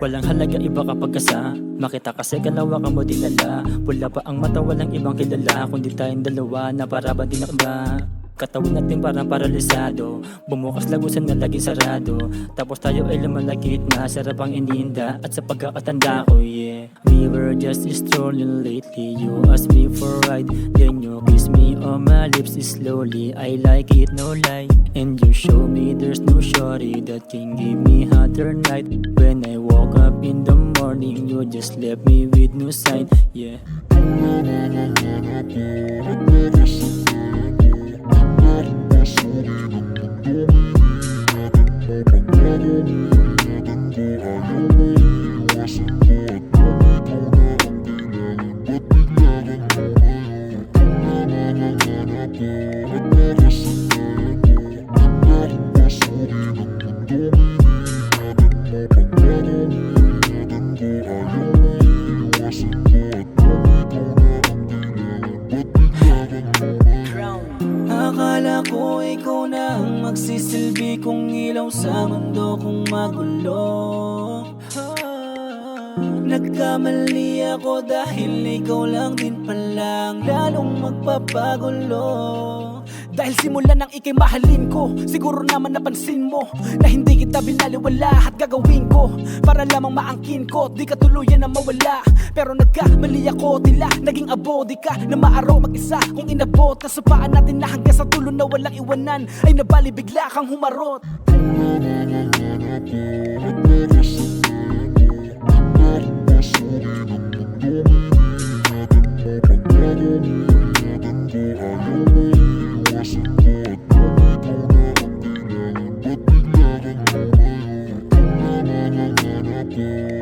Walang halaga iba kapag kasa Makita kasi kalawa ka mo dinala. Wala pa ang mata walang ibang kilala. Kundi tayong dalawa na para ba din ba Katawan natin parang paralisado. Bumukas lagusan na laging sarado. Tapos tayo ay lumalagit na Sarap ang ininda. At sa pagkakatanda ko yeah. We were just strolling lately. You asked me for a ride Then you kiss me on my lips. Slowly I like it no lie. And you show me there's no shorty That can give me hotter night. When morning You just left me with no sign Yeah Ko ikaw na ang magsisilbi kong ilaw sa mundo kong magulo. Nagkamali ako dahil ikaw lang din pala ang lalong magpapagulo dahil simula nang ikay mahalin ko Siguro naman napansin mo Na hindi kita binaliwala at gagawin ko Para lamang maangkin ko Di ka tuluyan na mawala. Pero nagkamali ako Tila naging abo Di ka na maaraw mag-isa. Kung inabot na sa paan natin na hanggang sa tulo na walang iwanan Ay nabali bigla kang humarot Música